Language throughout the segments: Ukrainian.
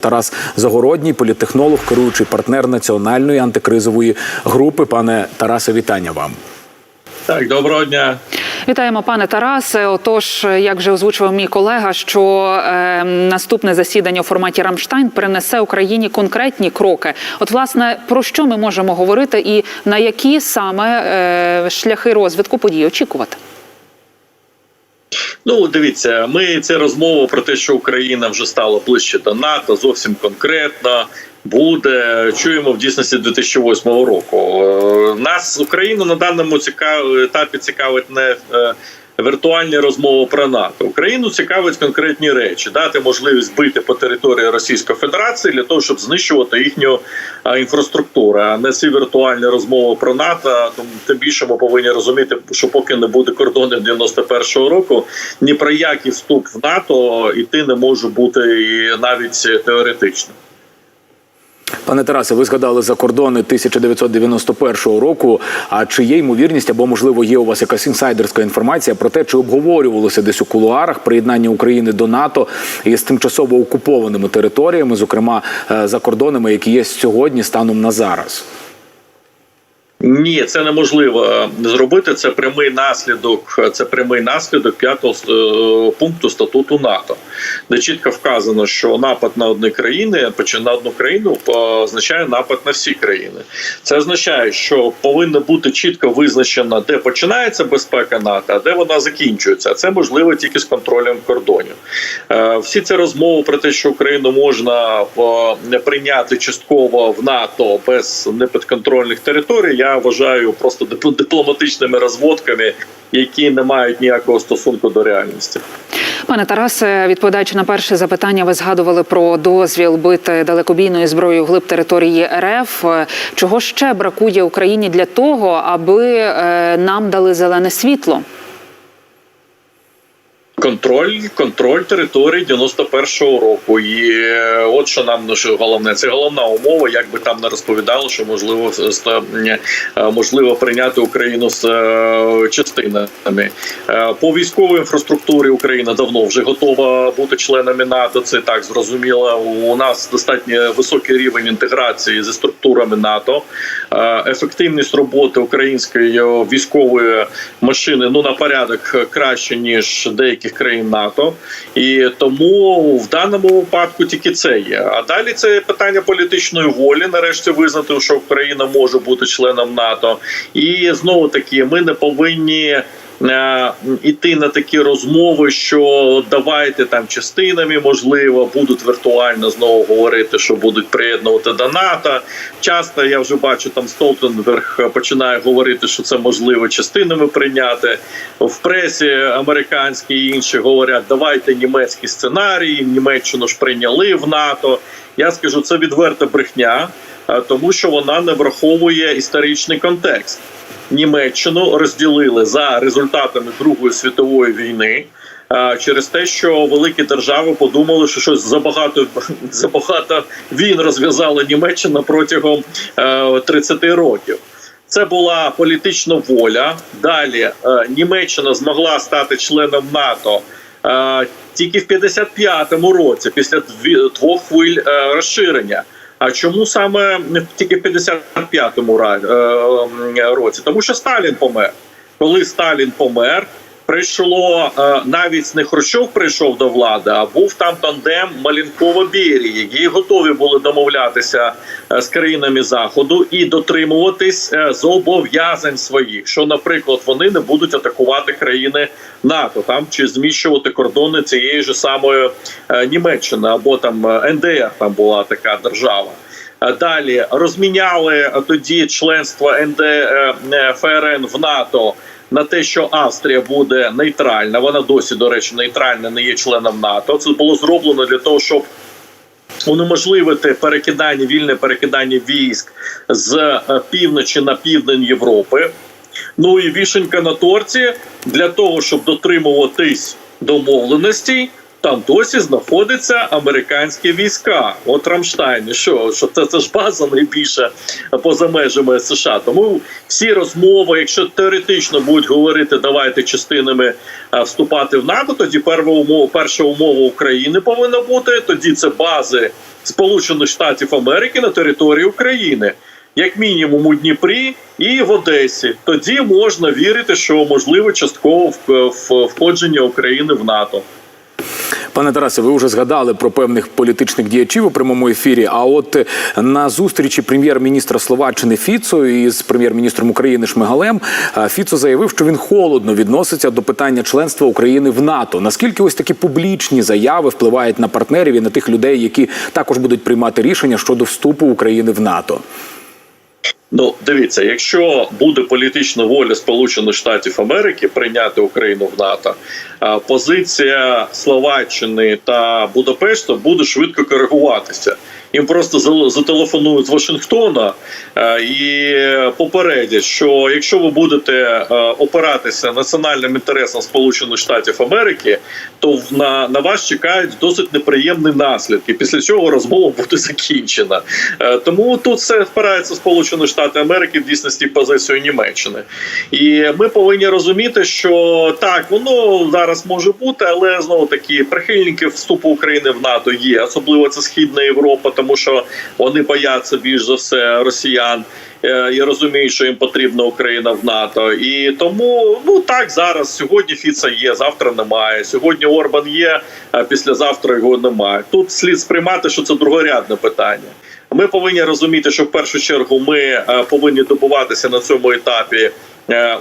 Тарас Загородній, політтехнолог, керуючий партнер національної антикризової групи. Пане Тарасе, вітання вам. Так, доброго дня. Вітаємо, пане Тарасе. Отож, як вже озвучував мій колега, що е, наступне засідання у форматі Рамштайн принесе Україні конкретні кроки. От, власне, про що ми можемо говорити, і на які саме е, шляхи розвитку подій очікувати? Ну, дивіться, ми це розмова про те, що Україна вже стала ближче до НАТО, зовсім конкретно буде. Чуємо в дійсності 2008 року. Е, Нас Україну на даному етапі цікавить не е, віртуальні розмови про НАТО. Україну цікавить конкретні речі, дати можливість бити по території Російської Федерації для того, щоб знищувати їхню інфраструктуру, а не ці віртуальні розмови про НАТО. Тому тим більше ми повинні розуміти, що поки не буде кордонів 91-го року, ні про який вступ в НАТО іти не може бути і навіть теоретично. Пане Тарасе, ви згадали за кордони 1991 року. А чи є ймовірність або можливо є у вас якась інсайдерська інформація про те, чи обговорювалося десь у кулуарах приєднання України до НАТО із тимчасово окупованими територіями, зокрема е, за кордонами, які є сьогодні станом на зараз? Ні, це неможливо зробити. Це прямий наслідок. Це прямий наслідок п'ятого е, пункту статуту НАТО, де чітко вказано, що напад на одну країну, на одну країну е, означає напад на всі країни. Це означає, що повинно бути чітко визначено, де починається безпека НАТО, а де вона закінчується. А це можливо тільки з контролем кордонів. Е, Всі ці розмови про те, що Україну можна е, прийняти частково в НАТО без непідконтрольних територій. Я вважаю просто дип- дипломатичними розводками, які не мають ніякого стосунку до реальності. Пане Тарасе, відповідаючи на перше запитання, ви згадували про дозвіл бити далекобійною зброєю глиб території РФ. Чого ще бракує Україні для того, аби е, нам дали зелене світло? Контроль, контроль території 91-го року. І е, от що нам ну, що головне, це головна умова. Як би там не розповідали, що можливо з- е, можливо прийняти Україну з е, частинами Е, по військовій інфраструктурі. Україна давно вже готова бути членами НАТО. Це так зрозуміло. У нас достатньо високий рівень інтеграції зі структурами НАТО. Е, Ефективність роботи української військової машини ну на порядок краще ніж деяких країн НАТО, і тому в даному випадку тільки це є. А далі це питання політичної волі. Нарешті визнати, що Україна може бути членом НАТО, і знову таки ми не повинні. Е, Іти на такі розмови, що давайте там частинами, можливо, будуть віртуально знову говорити, що будуть приєднувати до НАТО. Часто я вже бачу, там Столтенберг починає говорити, що це можливо частинами прийняти в пресі американській і інші говорять, давайте німецький сценарій, Німеччину ж прийняли в НАТО. Я скажу, це відверта брехня, е, тому що вона не враховує історичний контекст. Німеччину розділили за результатами Другої світової війни. е, Через те, що великі держави подумали, що щось забагато забагато війн розв'язала Німеччина протягом е, 30 років. Це була політична воля. Далі е, Німеччина змогла стати членом НАТО е, тільки в 55-му році, після двох хвиль е, розширення. А чому саме тільки в 55-му ра- е, році? Тому що Сталін помер. Коли Сталін помер, прийшло е, навіть не Хрущов прийшов до влади, а був там тандем Малінкова Берії, які готові були домовлятися е, з країнами заходу і дотримуватись е, зобов'язань своїх, що, наприклад, вони не будуть атакувати країни НАТО там чи зміщувати кордони цієї ж самої Німеччини або там НДР. Там була така держава. Далі розміняли тоді членство НД ФРН в НАТО на те, що Австрія буде нейтральна. Вона досі, до речі, нейтральна, не є членом НАТО. Це було зроблено для того, щоб унеможливити перекидання, вільне перекидання військ з е, півночі на південь Європи. Ну і вішенька на торці для того, щоб дотримуватись домовленостей. Там досі знаходяться американські війська. От Рамштайн, що, що це, це ж база найбільша поза межами США. Тому всі розмови, якщо теоретично будуть говорити, давайте частинами вступати в НАТО, тоді перша умова, перша умова України повинна бути. Тоді це бази Сполучених Штатів Америки на території України. Як мінімум у Дніпрі і в Одесі, тоді можна вірити, що можливо частково входження України в НАТО. Пане Тарасе, ви вже згадали про певних політичних діячів у прямому ефірі. А от е, на зустрічі прем'єр-міністра Словаччини Фіцо із прем'єр-міністром України Шмигалем е, Фіцо заявив, що він холодно відноситься до питання членства України в НАТО. Наскільки ось такі публічні заяви впливають на партнерів і на тих людей, які також будуть приймати рішення щодо вступу України в НАТО? Ну, дивіться, якщо буде політична воля Сполучених Штатів Америки прийняти Україну в НАТО, позиція Словаччини та Будапешта буде швидко коригуватися. Їм просто зателефонують з Вашингтона е, і попередять, що якщо ви будете е, опиратися національним інтересам Сполучених Штатів Америки, то на, на вас чекають досить неприємні наслідки. Після цього розмова буде закінчена. Е, Тому тут все впирається Сполучені Штати Америки в дійсності позицію Німеччини. І ми повинні розуміти, що так воно зараз може бути, але знову таки прихильників вступу України в НАТО є, особливо це Східна Європа, тому що вони бояться більш за все росіян. е, І розуміють, що їм потрібна Україна в НАТО, і тому ну так зараз сьогодні Фіца є, завтра немає. Сьогодні Орбан є, а післязавтра його немає. Тут слід сприймати, що це другорядне питання. Ми повинні розуміти, що в першу чергу ми е, повинні добуватися на цьому етапі е,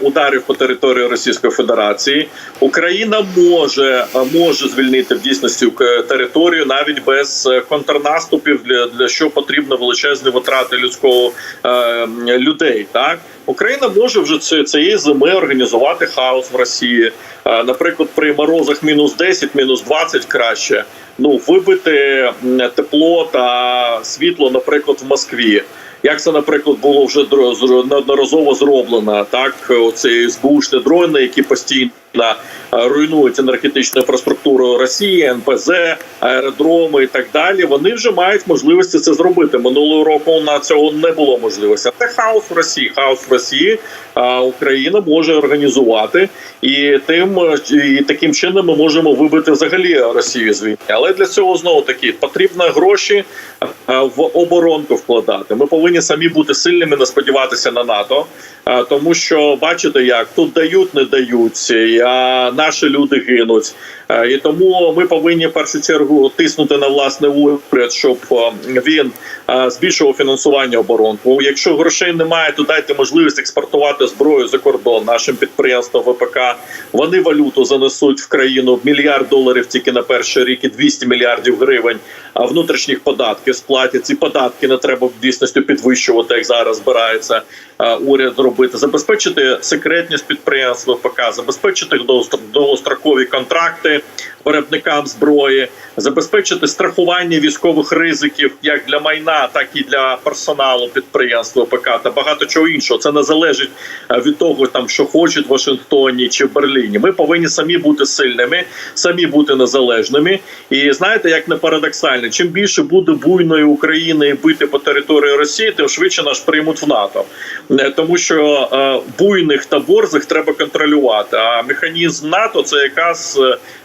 ударів по території Російської Федерації. Україна може е, може звільнити в дійсності е, територію навіть без е, контрнаступів, для, для що потрібно величезні витрати людського е, людей. Так Україна може вже цієї зими організувати хаос в Росії. Е, Наприклад, при морозах мінус 10, мінус 20 краще. Ну вибити тепло та світло, наприклад, в Москві. Як це, наприклад, було вже неодноразово зроблено, так? Оці збушне дрони, які постійно руйнують енергетичну інфраструктуру Росії, НПЗ, аеродроми і так далі. Вони вже мають можливості це зробити. Минулого року на цього не було можливості. Це хаос в Росії. Хаос в Росії Україна може організувати, і тим і таким чином ми можемо вибити взагалі Росію з війни. Але для цього знову таки потрібно гроші в оборонку вкладати. Ми повинні самі бути сильними, не сподіватися на НАТО, тому що бачите, як тут дають, не дають, а наші люди гинуть. Е, І тому ми повинні в першу чергу тиснути на власне уряд, щоб е, він е, збільшував фінансування оборонку. Якщо грошей немає, то дайте можливість експортувати зброю за кордон нашим підприємствам ВПК. Вони валюту занесуть в країну мільярд доларів тільки на перший рік і 200 мільярдів гривень. Внутрішніх податків сплатять ці податки не треба в дійсності підвищувати, як зараз збирається уряд робити. Забезпечити секретність підприємств ВПК, забезпечити довгостр- довгострокові контракти виробникам зброї, забезпечити страхування військових ризиків як для майна, так і для персоналу підприємств ВПК та багато чого іншого. Це не залежить е, від того, там що хочуть в Вашингтоні чи в Берліні. Ми повинні самі бути сильними, самі бути незалежними. І знаєте, як не парадоксально, чим більше буде буйної України бити по території Росії, тим швидше нас приймуть в НАТО, Е, тому що е, буйних та борзих треба контролювати. А механізм НАТО це якраз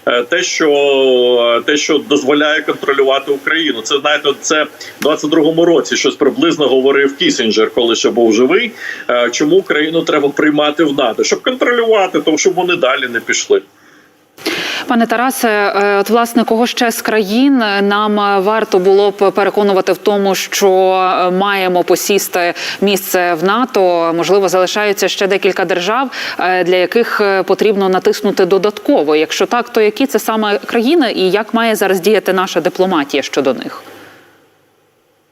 е, те, що те, що дозволяє контролювати Україну. Це знаєте, це в 22-му році щось приблизно говорив Кісінджер, коли ще був живий. Е, Чому Україну треба приймати в НАТО, щоб контролювати, тому щоб вони далі не пішли. Пане Тарасе, е, от власне кого ще з країн нам варто було б переконувати в тому, що е, маємо посісти місце в НАТО. Можливо, залишаються ще декілька держав, е, для яких потрібно натиснути додатково. Якщо так, то які це саме країни і як має зараз діяти наша дипломатія щодо них?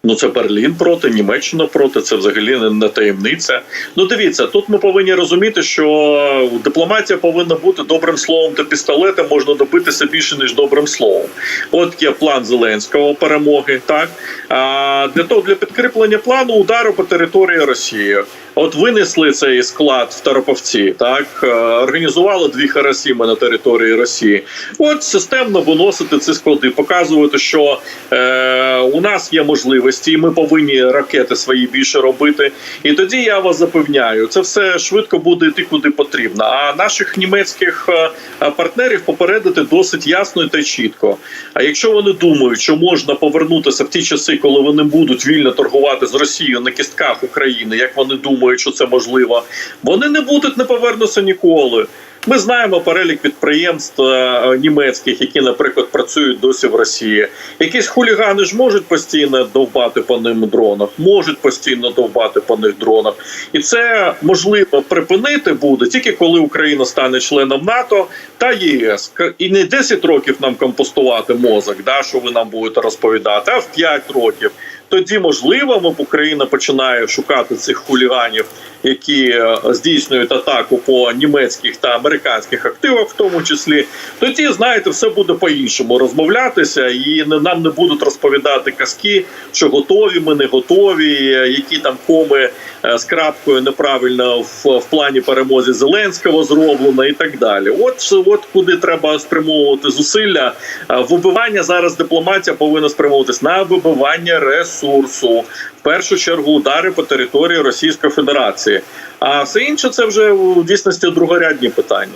Ну, це Берлін проти, Німеччина проти. Це взагалі не, таємниця. Ну, дивіться, тут ми повинні розуміти, що дипломатія повинна бути добрим словом та пістолетом можна добитися більше ніж добрим словом. От є план Зеленського перемоги. Так а для того для підкріплення плану удару по території Росії. От винесли цей склад в Тараповці, так е, організували дві Харасіми на території Росії. От системно виносити ці склади, показувати, що е, у нас є можливості, і ми повинні ракети свої більше робити. І тоді я вас запевняю, це все швидко буде йти куди потрібно. А наших німецьких е, партнерів попередити досить ясно та чітко. А якщо вони думають, що можна повернутися в ті часи, коли вони будуть вільно торгувати з Росією на кістках України, як вони думають, що це можливо, вони не будуть не повернуться ніколи. Ми знаємо перелік підприємств е, німецьких, які, наприклад, працюють досі в Росії. Якісь хулігани ж можуть постійно довбати по ним дронах, можуть постійно довбати по них дронах, і це можливо припинити буде тільки коли Україна стане членом НАТО та ЄС. І не 10 років нам компостувати мозок, да, що ви нам будете розповідати, а в 5 років. Тоді можливо, Україна починає шукати цих хуліганів, які е, здійснюють атаку по німецьких та американських активах, в тому числі. Тоді знаєте, все буде по-іншому розмовлятися, і нам не будуть розповідати казки, що готові ми не готові, е, які там коми е, з крапкою неправильно в, в плані перемози Зеленського зроблено і так далі. От от куди треба спрямовувати зусилля. Вибивання зараз дипломатія повинна спрямовуватись на вибивання ресурсу. Першу чергу удари по території Російської Федерації. А все інше це вже в дійсності другорядні питання.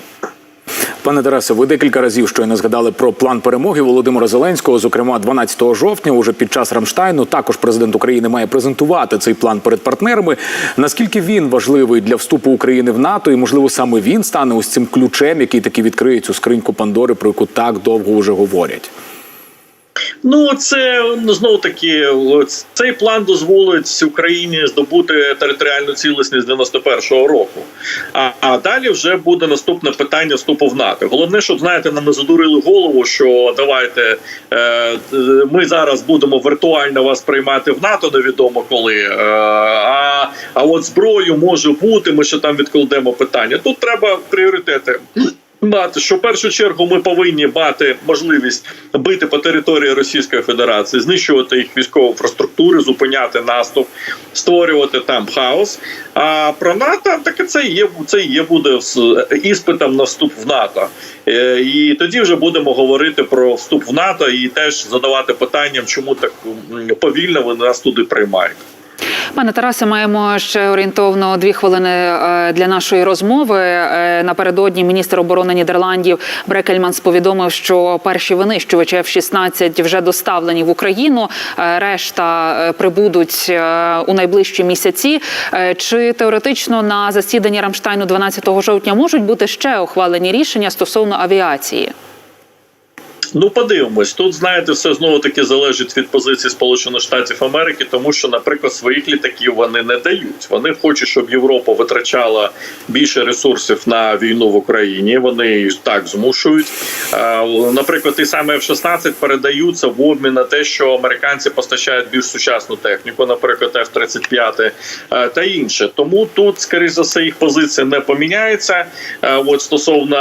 Пане Тарасе, ви декілька разів щойно згадали про план перемоги Володимира Зеленського. Зокрема, 12 жовтня, уже під час Рамштайну, також президент України має презентувати цей план перед партнерами. Наскільки він важливий для вступу України в НАТО, і можливо саме він стане ось цим ключем, який таки відкриє цю скриньку Пандори, про яку так довго вже говорять. Ну, це ну, знову таки цей план дозволить Україні здобути територіальну цілісність 91-го року. А, а далі вже буде наступне питання вступу в НАТО. Головне, щоб знаєте, нам не задурили голову, що давайте е, ми зараз будемо віртуально вас приймати в НАТО, невідомо коли. Е, а, а от зброю може бути. Ми ще там відкладемо питання. Тут треба пріоритети. Що в першу чергу ми повинні мати можливість бити по території Російської Федерації, знищувати їх військову інфраструктуру, зупиняти наступ, створювати там хаос. А про НАТО таке це є це є буде з іспитом на вступ в НАТО. Е, І тоді вже будемо говорити про вступ в НАТО і теж задавати питанням, чому так повільно вони нас туди приймають. Пане Тарасе, маємо ще орієнтовно дві хвилини е, для нашої розмови. Е, Напередодні міністр оборони Нідерландів Брекельманс повідомив, що перші винищувачі F-16 вже доставлені в Україну. Е, Решта прибудуть у найближчі місяці. Чи теоретично на засіданні Рамштайну 12 жовтня можуть бути ще ухвалені рішення стосовно авіації? Ну, подивимось. Тут знаєте, все знову таки залежить від позиції Сполучених Штатів Америки, тому що, наприклад, своїх літаків вони не дають. Вони хочуть, щоб Європа витрачала більше ресурсів на війну в Україні. Вони так змушують. Е, Наприклад, ті самі F-16 передаються в обмін на те, що американці постачають більш сучасну техніку, наприклад, F-35 е, та інше. Тому тут, скоріш за все, їх позиція не поміняється. е, От стосовно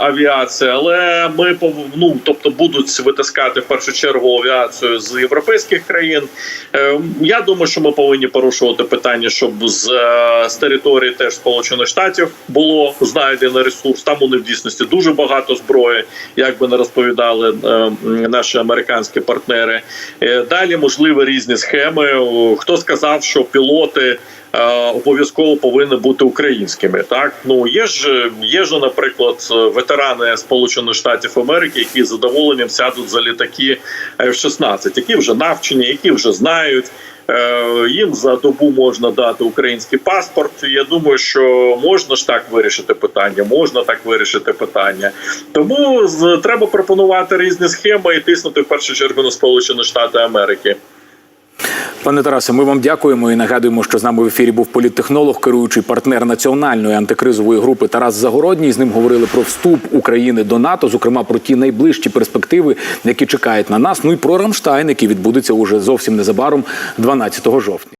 авіації, але ми ну, тобто будуть витискати в першу чергу авіацію з європейських країн. Е, Я думаю, що ми повинні порушувати питання, щоб з, е, з території теж Сполучених Штатів було знайдено ресурс. Там у них в дійсності дуже багато зброї, як би не розповідали е, наші американські партнери. Далі можливі різні схеми. Хто сказав, що пілоти. Е, Обов'язково повинні бути українськими. Так ну є ж є ж, наприклад, ветерани Сполучених Штатів Америки, які з задоволенням сядуть за літаки F-16, які вже навчені, які вже знають. Е, Їм за добу можна дати український паспорт. Я думаю, що можна ж так вирішити питання, можна так вирішити питання. Тому треба пропонувати різні схеми і тиснути в першу чергу на Сполучені Штати Америки. Пане Тарасе, ми вам дякуємо і нагадуємо, що з нами в ефірі був політтехнолог, керуючий партнер національної антикризової групи Тарас Загородній. З ним говорили про вступ України до НАТО, зокрема про ті найближчі перспективи, які чекають на нас. Ну і про Рамштайн, який відбудеться уже зовсім незабаром, 12 жовтня.